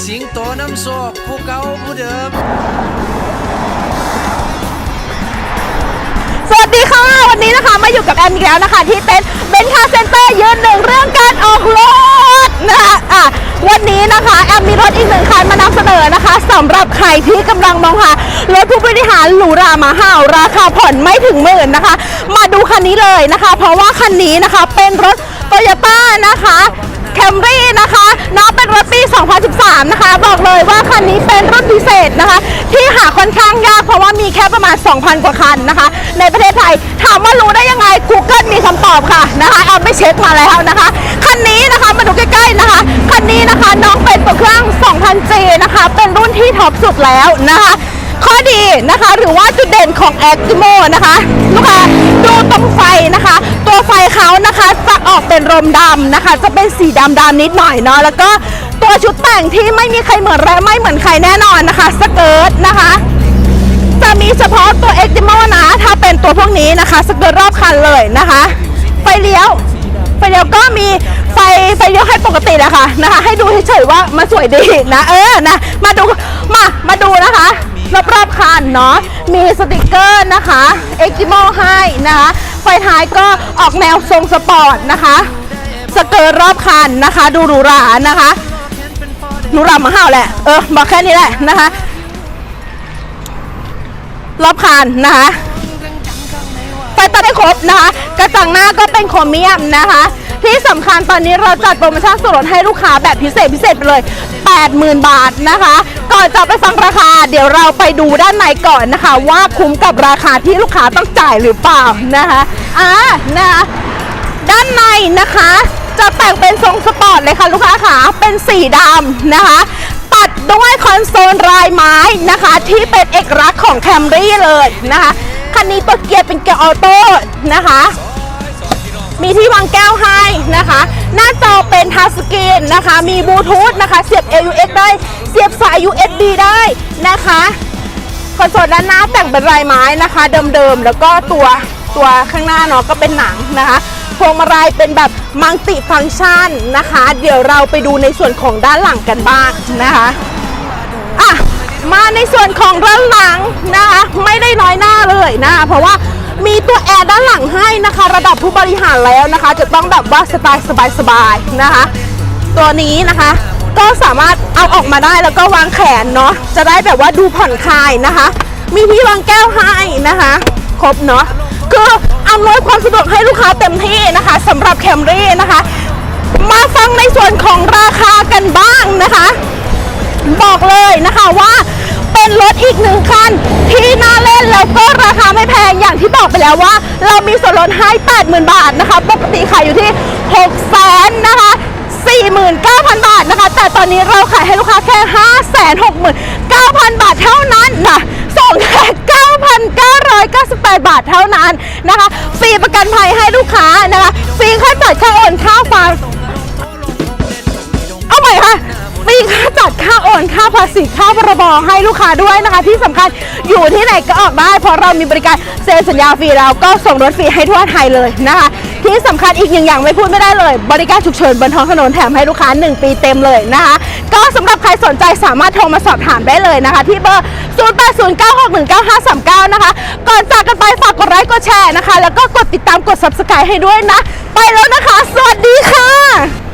สิงโตน้ำโศกผู้เก่าผู้เดิม สวัสดีค่ะ วันนี้นะคะมาอยู่กับแอมอีกแล้วนะคะ ที่เต็นเบนคาเซนเตอร์ยืนหนึ่งเรื่องการออกรถนะคะอะวันนี้นะคะแอมมีรถอีกหนึ่งคันมานำเสนอนะคะสำหรับใครที่กำลังมองหารถผู้บริหารหรูหรามาห้าวราคาผ่อนไม่ถึงหมื่นนะคะ มาดูคันนี้เลยนะคะ เพราะว่าคันนี้นะคะเป็นรถโตโยต้านะคะแคมรี่ 2013 นะคะ บอกเลยว่าคันนี้เป็นรุ่นพิเศษนะคะ ที่หาค่อนข้างยากเพราะว่ามีแค่ประมาณ 2,000 กว่าคันนะคะ ในประเทศไทย ถามว่ารู้ได้ยังไง Google มีคำตอบค่ะนะคะเอาไปเช็คมาแล้วนะคะ คันนี้นะคะมาดูใกล้ๆนะคะ คันนี้นะคะน้องเป็นตัวเครื่อง 2,000G นะคะ เป็นรุ่นที่ท็อปสุดแล้วนะคะข้อดีนะคะหรือว่าจุดเด่นของ a c t i m o นะคะลูกค้าดูตรงไฟนะคะ ตัวไฟเขานะคะจะออกเป็นรมดำนะคะ จะเป็นสีดำดำๆนิดหน่อยเนาะแล้วก็ ตัวชุดแต่งที่ไม่มีใครเหมือนและไม่เหมือนใครแน่นอนนะคะสเกิร์ตนะคะ จะมีเฉพาะตัว e x t i m o นะถ้าเป็นตัวพวกนี้นะคะสเกิร์ตรอบคันเลยนะคะ ไฟเลี้ยวไฟเลี้ยวก็มีไฟไฟเลี้ยวให้ปกติแหละค่ะนะคะ ให้ดูเฉยๆว่ามันสวยดีนะเออนะมาดูมามาดูนะคะรอบๆคันเนาะมีสติกเกอร์นะคะ e x t i m o ให้นะคะไฟท้ายก็ออกแนวทรงสปอร์ตนะคะสเกิร์ตรอบคันนะคะ ดูหรูหรานะคะ หรูรามาห้าวแหละ เออ บอกแค่นี้แหละนะคะ รอบคันนะคะไฟตัดให้ครบนะคะ กระจังหน้าก็เป็นโครเมียมนะคะ ที่สำคัญตอนนี้เราจัดโปรโมชั่นส่วนลดให้ลูกค้าแบบพิเศษพิเศษไปเลย 80,000 บาทนะคะ ก่อนจะไปฟังราคา เดี๋ยวเราไปดูด้านในก่อนนะคะ ว่าคุ้มกับราคาที่ลูกค้าต้องจ่ายหรือเปล่านะคะ อ่านะคะด้านในนะคะ จะแต่งเป็นทรงสปอร์ตเลยค่ะลูกค้าขาเป็นสีดำนะคะ ตัดด้วยคอนโซลลายไม้นะคะ ที่เป็นเอกลักษณ์ของแคมรี่เลยนะคะคันนี้ตัวเกียร์เป็นเกียร์ออโต้นะคะมีที่วางแก้วให้นะคะ หน้าจอเป็นทัชสกรีนนะคะ มีบลูทูธนะคะ เสียบ AUX ได้ เสียบสาย USB ได้นะคะ คอนโซลด้านหน้าแต่งเป็นลายไม้นะคะ เดิมๆ แล้วก็ตัวตัวข้างหน้าเนาะก็เป็นหนังนะคะ วงมาลัยเป็นแบบมัลติฟังก์ชันนะคะ เดี๋ยวเราไปดูในส่วนของด้านหลังกันบ้างนะคะอะมาในส่วนของด้านหลังนะคะไม่ได้น้อยหน้าเลยนะคะเพราะว่ามีตัวแอร์ด้านหลังให้นะคะ ระดับผู้บริหารแล้วนะคะ จะต้องแบบว่าสไตล์สบายๆนะคะ ตัวนี้นะคะ ก็สามารถเอาออกมาได้แล้วก็วางแขนเนาะจะได้แบบว่าดูผ่อนคลายนะคะ มีที่วางแก้วให้นะคะ ครบเนาะ คืออำนวยความสะดวกให้ลูกค้าเต็มที่นะคะสำหรับแคมรี่นะคะ มาฟังในส่วนของราคากันบ้างนะคะ บอกเลยนะคะว่าเป็นรถอีกหนึ่งคันที่น่าเล่นแล้วก็ราคาไม่แพงอย่างที่บอกไปแล้วว่า เรามีส่วนลดให้ 80,000 บาทนะคะ ปกติขายอยู่ที่ 6 0 0 0 0นะคะ49,000 บาทนะคะ แต่ตอนนี้เราขายให้ลูกค้าแค่ 569,000 บาทเท่านั้นนะส่งแค่ 18บาทเท่านั้นนะคะ ฟรีประกันภัยให้ลูกค้านะคะ ฟรีค่าจัดค่าโอนค่าฟาง ภาษีค่าพรบให้ลูกค้าด้วยนะคะ ที่สำคัญอยู่ที่ไหนก็ออกได้ เพราะเรามีบริการเซ็นสัญญาฟรีแล้วก็ส่งรถฟรีให้ทั่วไทยเลยนะคะ ที่สำคัญอีกหนึ่งอย่างไม่พูดไม่ได้เลย บริการฉุกเฉินบนท้องถนนแถมให้ลูกค้า 1 ปีเต็มเลยนะคะ ก็สำหรับใครสนใจสามารถโทรมาสอบถามได้เลยนะคะ ที่เบอร์ 0809619539 นะคะ ก่อนจากกันไปฝากกดไลค์กดแชร์นะคะ แล้วก็กดติดตามกด subscribe ให้ด้วยนะ ไปแล้วนะคะ สวัสดีค่ะ